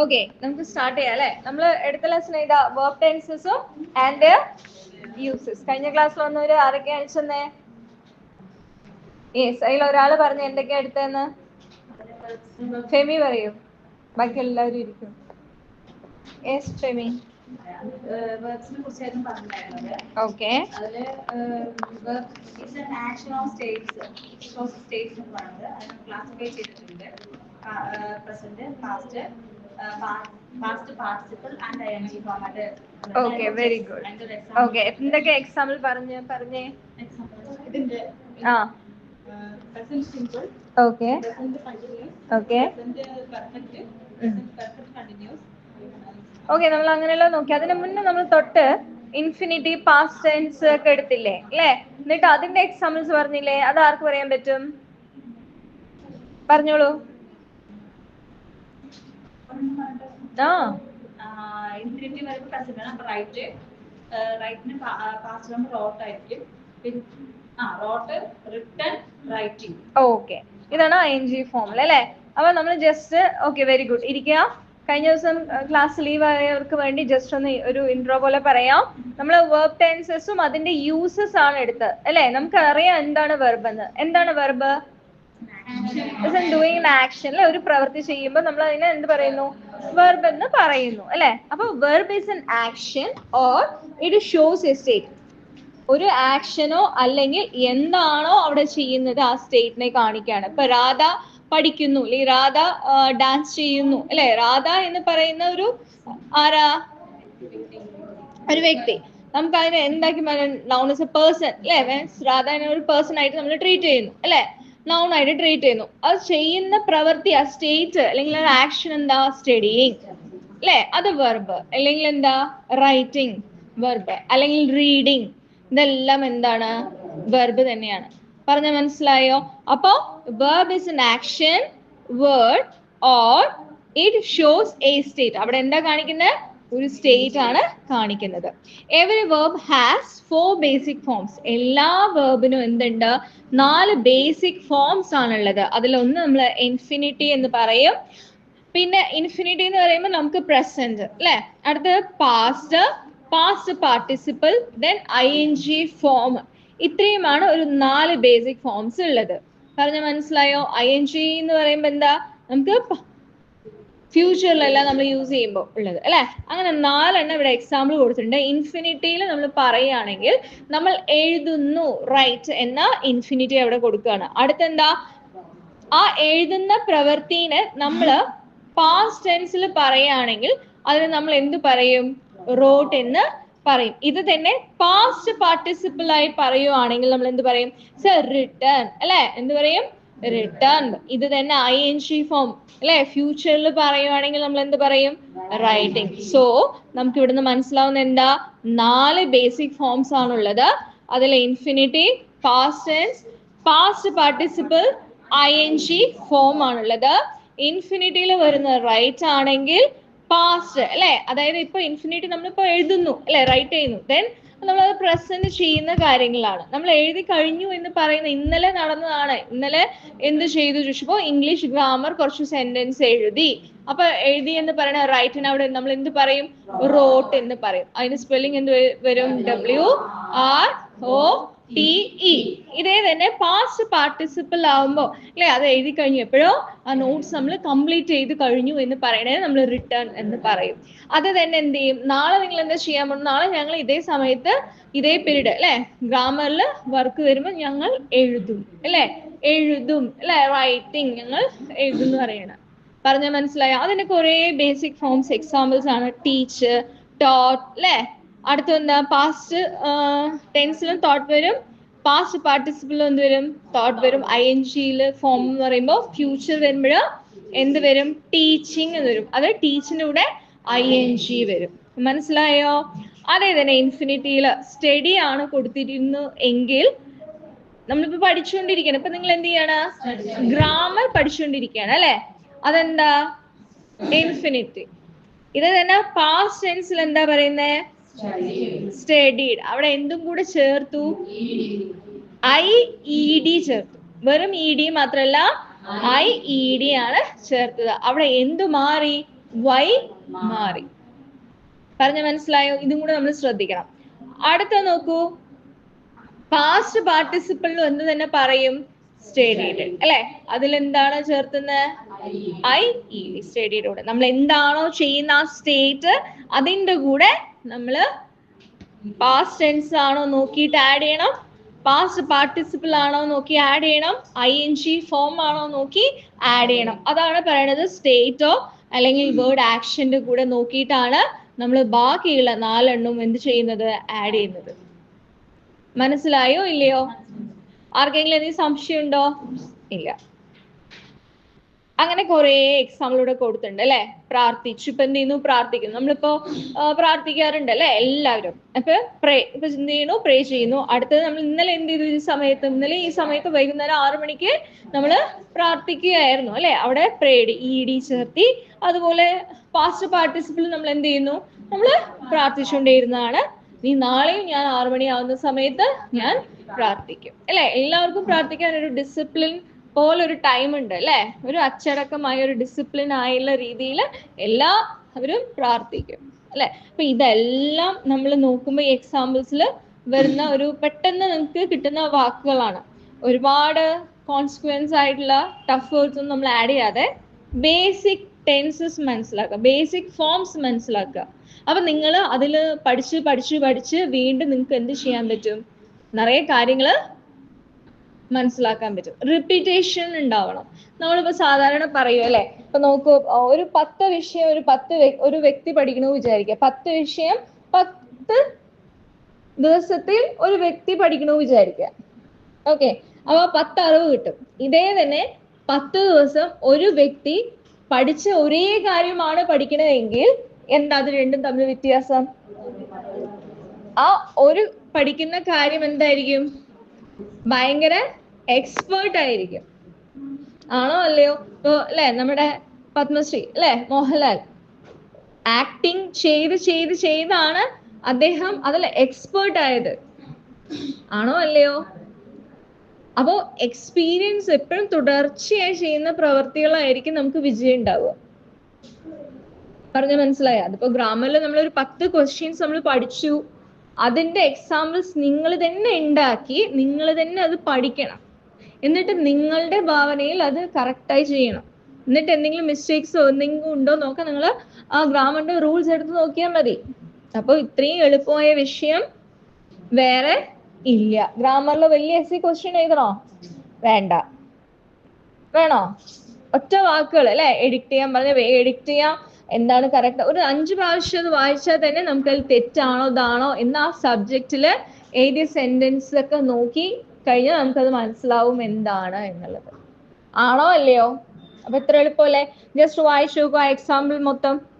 Okay നമുക്ക് start ചെയ്യാം അല്ലെ? നമ്മൾ എടുത്ത ലെസൺ ഏതാ? വേർബ് ടെൻസസും ആൻഡ് യൂസസ് കഴിഞ്ഞ ക്ലാസ്സിൽ വന്നവര് ആരൊക്കെ അയച്ചെന്നേ? യെസ് അതിൽ ഒരാൾ പറഞ്ഞു എന്തൊക്കെയാ എടുത്തതെന്ന്? ഫെമി പറയൂ. ബാക്കി എല്ലാവരും ഇരിക്കും. Yes Femi. Okay states classify ചെയ്തിട്ടുണ്ട്. Present past past very good. Okay എന്തൊക്കെ എക്സാമ്പിൾ പറഞ്ഞ് പറഞ്ഞേ? ആ. ഓക്കെ ഓക്കെ ഓക്കെ നമ്മൾ അങ്ങനെയുള്ള നോക്കി. അതിനു മുന്നേ നമ്മൾ തൊട്ട് ഇൻഫിനിറ്റി പാസ്റ്റ് ടെൻസ് ഒക്കെ എടുത്തില്ലേ? അല്ലേ എന്നിട്ട് അതിന്റെ എക്സാമ്പിൾസ് പറഞ്ഞില്ലേ? അത് ആർക്ക് പറയാൻ പറ്റും? പറഞ്ഞോളൂ. ഇൻഫിനിറ്റി വരെ ആണ്. അപ്പൊ റൈറ്റ് റൈറ്റിന് പാസ്റ്റ് നമ്പർ റോട്ട് ആയിരിക്കും. പിന്നെ ആ റോട്ട് റിട്ടേൺ റൈറ്റിംഗ് ഓക്കെ. ഇതാണ് ഐ എൻ ജി ഫോമിൽ അല്ലേ? അപ്പൊ നമ്മൾ ജസ്റ്റ് ഓക്കെ വെരി ഗുഡ് ഇരിക്കുക കഴിഞ്ഞ ദിവസം ക്ലാസ് ലീവ് ആയവർക്ക് വേണ്ടി ജസ്റ്റ് ഒന്ന് ഒരു ഇൻട്രോ പോലെ പറയാം. നമ്മൾ വെർബ് ടെൻസസും അതിന്റെ യൂസസ് ആണ് എടുത്തത്. അല്ലേ? നമുക്ക് അറിയാം എന്താണ് വെർബ് എന്ന്. എന്താണ് വെർബ് ഡൂയിങ് ആക്ഷൻ അല്ലെ? ഒരു പ്രവൃത്തി ചെയ്യുമ്പോൾ നമ്മൾ അതിനെ എന്ത് പറയുന്നു? വെർബ് എന്ന് പറയുന്നു. അല്ലെ? അപ്പൊ verb is an action or it shows a state ഒരു ആക്ഷനോ അല്ലെങ്കിൽ എന്താണോ അവിടെ ചെയ്യുന്നത് ആ സ്റ്റേറ്റിനെ കാണിക്കുകയാണ്. ഇപ്പൊ രാധ പഠിക്കുന്നു. അല്ലെങ്കിൽ രാധ ഡാൻസ് ചെയ്യുന്നു. അല്ലെ? രാധ എന്ന് പറയുന്ന ഒരു ആരാ? ഒരു വ്യക്തി. നമുക്ക് അതിനെ എന്താക്കി നൗൺ ഇസ് എ പേഴ്സൺ അല്ലെ? രാധാനെ ഒരു പേഴ്സൺ ആയിട്ട് നമ്മൾ ട്രീറ്റ് ചെയ്യുന്നു. അല്ലെ? നൗൺ ആയിട്ട് ട്രീറ്റ് ചെയ്യുന്നു. അത് ചെയ്യുന്ന പ്രവൃത്തി ആ സ്റ്റേറ്റ് അല്ലെങ്കിൽ ആക്ഷൻ എന്താ? സ്റ്റഡിയിങ് അല്ലെ? അത് വെർബ് അല്ലെങ്കിൽ എന്താ? റൈറ്റിംഗ് വെർബ് അല്ലെങ്കിൽ റീഡിങ് ഇതെല്ലാം എന്താണ്? വെർബ് തന്നെയാണ്. പറഞ്ഞ മനസ്സിലായോ? അപ്പോ verb is an action word or it shows a state അവിടെ എന്താ കാണിക്കുന്നത് ഒരു സ്റ്റേറ്റ് ആണ് കാണിക്കുന്നത്. Every verb has four basic forms എല്ലാ വേർബിനും എന്തുണ്ട്? നാല് ബേസിക് ഫോംസ് ആണുള്ളത്. അതിലൊന്ന് നമ്മൾ ഇൻഫിനിറ്റി എന്ന് പറയും. പിന്നെ ഇൻഫിനിറ്റി എന്ന് പറയുമ്പോൾ നമുക്ക് പ്രസന്റ് അല്ലെ അടുത്ത് past past participle then I N G form ഇത്രയുമാണ് ഒരു നാല് ബേസിക് ഫോംസ് ഉള്ളത്. പറഞ്ഞ മനസ്സിലായോ? ഐ എൻ ജി എന്ന് പറയുമ്പോൾ എന്താ? നമുക്ക് ഫ്യൂച്ചറിലെല്ലാം നമ്മൾ യൂസ് ചെയ്യുമ്പോൾ ഉള്ളത് അല്ലെ? അങ്ങനെ നാലെണ്ണം ഇവിടെ എക്സാമ്പിൾ കൊടുത്തിട്ടുണ്ട്. ഇൻഫിനിറ്റിയിൽ നമ്മൾ പറയുകയാണെങ്കിൽ നമ്മൾ എഴുതുന്നു റൈറ്റ് എന്ന ഇൻഫിനിറ്റി അവിടെ കൊടുക്കുകയാണ്. അടുത്തെന്താ? ആ എഴുതുന്ന പ്രവൃത്തിനെ നമ്മൾ പാസ്റ്റ് ടെൻസിൽ പറയുകയാണെങ്കിൽ അതിന് നമ്മൾ എന്ത് പറയും? റോട്ട് എന്ന് പറയും. ഇത് തന്നെ പാസ്റ്റ് പാർട്ടിസിപ്പിൾ ആയി പറയുവാണെങ്കിൽ നമ്മൾ എന്ത് പറയും? സർ റിട്ടേൺ അല്ലെ? എന്ത് പറയും? റിട്ടേൺ ഇത് തന്നെ ഐ എൻ ജി ഫോം അല്ലെ? ഫ്യൂച്ചറിൽ പറയുവാണെങ്കിൽ നമ്മൾ എന്ത് പറയും? റൈറ്റിംഗ് സോ നമുക്ക് ഇവിടുന്ന് മനസ്സിലാവുന്ന എന്താ? നാല് ബേസിക് ഫോംസ് ആണുള്ളത്. അതിൽ infinity past tense past participle I N G form ആണുള്ളത്. ഇൻഫിനിറ്റിയിൽ വരുന്ന റൈറ്റ് ആണെങ്കിൽ പാസ്റ്റ് അല്ലെ? അതായത് ഇപ്പൊ ഇൻഫിനിറ്റി നമ്മളിപ്പോ എഴുതുന്നു. അല്ലെ? റൈറ്റ് ചെയ്യുന്നു. ദെൻ നമ്മളത് പ്രസന്റ് ചെയ്യുന്ന കാര്യങ്ങളാണ്. നമ്മൾ എഴുതി കഴിഞ്ഞു എന്ന് പറയുന്ന ഇന്നലെ നടന്നതാണ്. ഇന്നലെ എന്ത് ചെയ്തു ചോദിച്ചപ്പോ ഇംഗ്ലീഷ് ഗ്രാമർ കുറച്ച് സെന്റൻസ് എഴുതി. അപ്പൊ എഴുതി എന്ന് പറയുന്ന റൈറ്റിന് അവിടെ നമ്മൾ എന്ത് പറയും? റോട്ട് എന്ന് പറയും. അതിന് സ്പെല്ലിംഗ് എന്ത് വരും? W R O T E ഇതേ തന്നെ പാസ്റ്റ് പാർട്ടിസിപ്പിൾ ആവുമ്പോൾ അല്ലെ? അത് എഴുതി കഴിഞ്ഞു. എപ്പോഴോ ആ നോട്ട്സ് നമ്മൾ കംപ്ലീറ്റ് ചെയ്ത് കഴിഞ്ഞു എന്ന് പറയണേ നമ്മൾ റിട്ടേൺ എന്ന് പറയും. അത് തന്നെ എന്ത് ചെയ്യും? നാളെ നിങ്ങൾ എന്താ ചെയ്യാൻ പോകും നാളെ ഞങ്ങൾ ഇതേ സമയത്ത് ഇതേ പീരീഡ് അല്ലെ? ഗ്രാമറിൽ വർക്ക് വരുമ്പോൾ ഞങ്ങൾ എഴുതും. അല്ലെ? എഴുതും. അല്ലെ? റൈറ്റിംഗ് ഞങ്ങൾ എഴുതും എന്ന് പറയണം പറഞ്ഞാൽ മനസ്സിലായോ? അതിന്റെ കുറെ ബേസിക് ഫോംസ് എക്സാമ്പിൾസ് ആണ്. ടീച്ച് ടോട്ട് അല്ലെ? അടുത്ത എന്താ പാസ്റ്റ് ടെൻസിലും തോട്ട് വരും. പാസ്റ്റ് പാർട്ടിസിപ്പിൾ എന്ത് വരും? തോട്ട് വരും. ഐ എൻ ജിയിൽ ഫോം എന്ന് പറയുമ്പോൾ ഫ്യൂച്ചർ വരുമ്പോൾ എന്ത് വരും? ടീച്ചിങ് എന്ന് വരും. അത് ടീച്ചിന്റെ കൂടെ ഐ എൻ ജി വരും. മനസ്സിലായോ? അതേ തന്നെ ഇൻഫിനിറ്റിയിൽ സ്റ്റഡി ആണ് കൊടുത്തിരുന്നു എങ്കിൽ നമ്മളിപ്പോ പഠിച്ചുകൊണ്ടിരിക്കണം ഇപ്പൊ നിങ്ങൾ എന്ത് ചെയ്യാണ്? ഗ്രാമർ പഠിച്ചുകൊണ്ടിരിക്കുകയാണ് അല്ലെ? അതെന്താ? ഇൻഫിനിറ്റി ഇത് തന്നെ പാസ്റ്റ് ടെൻസിൽ എന്താ പറയുന്നേ? സ്റ്റഡീഡ് അവിടെ എന്തും കൂടെ ചേർത്തു? ഐ ഇ ഡി ചേർത്തു. വെറും ഇ ഡി മാത്രല്ല ഐ ഇ ഡി ആണ് ചേർത്തത്. അവിടെ എന്തു മാറി? വൈ മാറി. പറഞ്ഞ മനസ്സിലായോ? ഇതും കൂടെ നമ്മൾ ശ്രദ്ധിക്കണം. അടുത്ത നോക്കൂ. പാസ്റ്റ് പാർട്ടിസിപ്പിളിനും എന്ത് തന്നെ പറയും? സ്റ്റേഡിയഡ് അല്ലെ? അതിൽ എന്താണ് ചേർത്തുന്നത്? ഐ ഇ സ്റ്റേഡിയയുടെ നമ്മൾ എന്താണോ ചെയ്യുന്ന ആ സ്റ്റേറ്റ് അതിന്റെ കൂടെ നമ്മൾ പാസ്റ്റ് ടെൻസ് ആണോ നോക്കിയിട്ട് ആഡ് ചെയ്യണം. പാസ്റ്റ് പാർട്ടിസിപ്പിൾ ആണോ നോക്കി ആഡ് ചെയ്യണം. ഐ എൻ ജി ഫോം ആണോ നോക്കി ആഡ് ചെയ്യണം. അതാണ് പറയുന്നത് സ്റ്റേറ്റോ അല്ലെങ്കിൽ വേർഡ് ആക്ഷന്റെ കൂടെ നോക്കിയിട്ടാണ് നമ്മൾ ബാക്കിയുള്ള നാലെണ്ണവും എന്ത് ചെയ്യുന്നത്? ആഡ് ചെയ്യുന്നത്. മനസ്സിലായോ ഇല്ലയോ? ആർക്കെങ്കിലും എന്തെങ്കിലും സംശയം ഉണ്ടോ ഇല്ല. അങ്ങനെ കുറെ എക്സാമ്പിൾ ഇവിടെ കൊടുത്തിട്ടുണ്ട് അല്ലെ? പ്രാർത്ഥിച്ചു ഇപ്പൊ എന്ത് ചെയ്യുന്നു? പ്രാർത്ഥിക്കുന്നു. നമ്മളിപ്പോ പ്രാർത്ഥിക്കാറുണ്ട് അല്ലെ എല്ലാവരും. അപ്പൊ പ്രേ ഇപ്പൊ എന്ത് ചെയ്യുന്നു? പ്രേ ചെയ്യുന്നു. അടുത്തത് നമ്മൾ ഇന്നലെ എന്ത് ചെയ്തു? ഈ സമയത്ത് ഇന്നലെ ഈ സമയത്ത് വൈകുന്നേരം ആറു മണിക്ക് നമ്മൾ പ്രാർത്ഥിക്കുകയായിരുന്നു അല്ലെ? അവിടെ പ്രേഡ് ഇ ഡി ചേർത്തി. അതുപോലെ പാസ്റ്റ് പാർട്ടിസിപ്പിൾ നമ്മൾ എന്ത് ചെയ്യുന്നു? നമ്മൾ പ്രാർത്ഥിച്ചുകൊണ്ടേയിരുന്നതാണ് നീ നാളെയും ഞാൻ ആറു മണിയാവുന്ന സമയത്ത് ഞാൻ പ്രാർത്ഥിക്കും. അല്ലെ? എല്ലാവർക്കും പ്രാർത്ഥിക്കാൻ ഒരു ഡിസിപ്ലിൻ പോലെ ഒരു ടൈം ഉണ്ട് അല്ലെ? ഒരു അച്ചടക്കമായ ഒരു ഡിസിപ്ലിൻ ആയുള്ള രീതിയിൽ എല്ലാവരും പ്രാർത്ഥിക്കും അല്ലെ? അപ്പൊ ഇതെല്ലാം നമ്മൾ നോക്കുമ്പോൾ ഈ എക്സാമ്പിൾസിൽ വരുന്ന ഒരു പെട്ടെന്ന് നിങ്ങൾക്ക് കിട്ടുന്ന വാക്കുകളാണ്. ഒരുപാട് കോൺസിക്വൻസ് ആയിട്ടുള്ള ടഫ് വേർഡ്സ് ഒന്നും നമ്മൾ ആഡ് ചെയ്യാതെ ബേസിക് ടെൻസസ് മനസ്സിലാക്കുക. ബേസിക് ഫോംസ് മനസ്സിലാക്കുക. അപ്പൊ നിങ്ങൾ അതിൽ പഠിച്ച് പഠിച്ച് പഠിച്ച് വീണ്ടും നിങ്ങൾക്ക് എന്ത് ചെയ്യാൻ പറ്റും? നിറയെ കാര്യങ്ങൾ മനസ്സിലാക്കാൻ പറ്റും. റിപ്പീറ്റേഷൻ ഉണ്ടാവണം. നമ്മളിപ്പോ സാധാരണ പറയും അല്ലെ? ഇപ്പൊ നോക്കൂ ഒരു പത്ത് വിഷയം ഒരു പത്ത് ഒരു വ്യക്തി പഠിക്കണമെന്ന് വിചാരിക്കുക. പത്ത് വിഷയം പത്ത് ദിവസത്തിൽ ഒരു വ്യക്തി പഠിക്കണമെന്ന് വിചാരിക്കുക. ഓക്കെ? അപ്പൊ പത്ത് അറിവ് കിട്ടും. ഇതേ തന്നെ പത്ത് ദിവസം ഒരു വ്യക്തി പഠിച്ച ഒരേ കാര്യമാണ് പഠിക്കണതെങ്കിൽ എന്താ അത് രണ്ടും തമ്മിൽ വ്യത്യാസം? ആ ഒരു പഠിക്കുന്ന കാര്യം എന്തായിരിക്കും? ഭയങ്കര എക്സ്പേർട്ട് ആയിരിക്കും. ആണോ അല്ലയോ? ഇപ്പൊ അല്ലെ നമ്മുടെ പത്മശ്രീ അല്ലെ മോഹൻലാൽ? ആക്ടിങ് ചെയ്ത് ചെയ്ത് ചെയ്താണ് അദ്ദേഹം അതിൽ എക്സ്പേർട്ട് ആയത്. ആണോ അല്ലയോ? അപ്പോ എക്സ്പീരിയൻസ് എപ്പോഴും തുടർച്ചയായി ചെയ്യുന്ന പ്രവർത്തികളായിരിക്കും നമുക്ക് വിജയം ഉണ്ടാവുക. പറഞ്ഞ മനസ്സിലായ? അതിപ്പോ ഗ്രാമറിൽ നമ്മൾ ഒരു പത്ത് ക്വസ്റ്റ്യൻസ് നമ്മൾ പഠിച്ചു. അതിന്റെ എക്സാമ്പിൾസ് നിങ്ങൾ തന്നെ ഉണ്ടാക്കി നിങ്ങൾ തന്നെ അത് പഠിക്കണം. എന്നിട്ട് നിങ്ങളുടെ ഭാവനയിൽ അത് കറക്റ്റായി ചെയ്യണം. എന്നിട്ട് എന്തെങ്കിലും മിസ്റ്റേക്സോ എന്തെങ്കിലും ഉണ്ടോ നോക്കാൻ നിങ്ങൾ ആ ഗ്രാമറിന്റെ റൂൾസ് എടുത്ത് നോക്കിയാൽ മതി. അപ്പോൾ ഇത്രയും എളുപ്പമായ വിഷയം വേറെ ഇല്ല. ഗ്രാമറിൽ വലിയ എസ് സി ക്വസ്റ്റ്യൻ എഴുതണോ? വേണ്ട. വേണോ? ഒറ്റ വാക്കുകൾ അല്ലെ? എഡിക്ട് ചെയ്യാൻ പറഞ്ഞ എഡിക്ട് ചെയ്യാം. എന്താണ് കറക്റ്റ് ഒരു അഞ്ച് പ്രാവശ്യം അത് വായിച്ചാൽ തന്നെ നമുക്ക് അതിൽ തെറ്റാണോ ഇതാണോ എന്ന് ആ സബ്ജക്റ്റിൽ എഴുതിയ സെന്റൻസ് ഒക്കെ നോക്കി കഴിഞ്ഞാൽ നമുക്കത് മനസ്സിലാവും എന്താണ് എന്നുള്ളത്. ആണോ അല്ലയോ? അപ്പൊ എത്ര എളുപ്പമല്ലേ? ജസ്റ്റ് വായിച്ചു നോക്കുക എക്സാമ്പിൾ മൊത്തം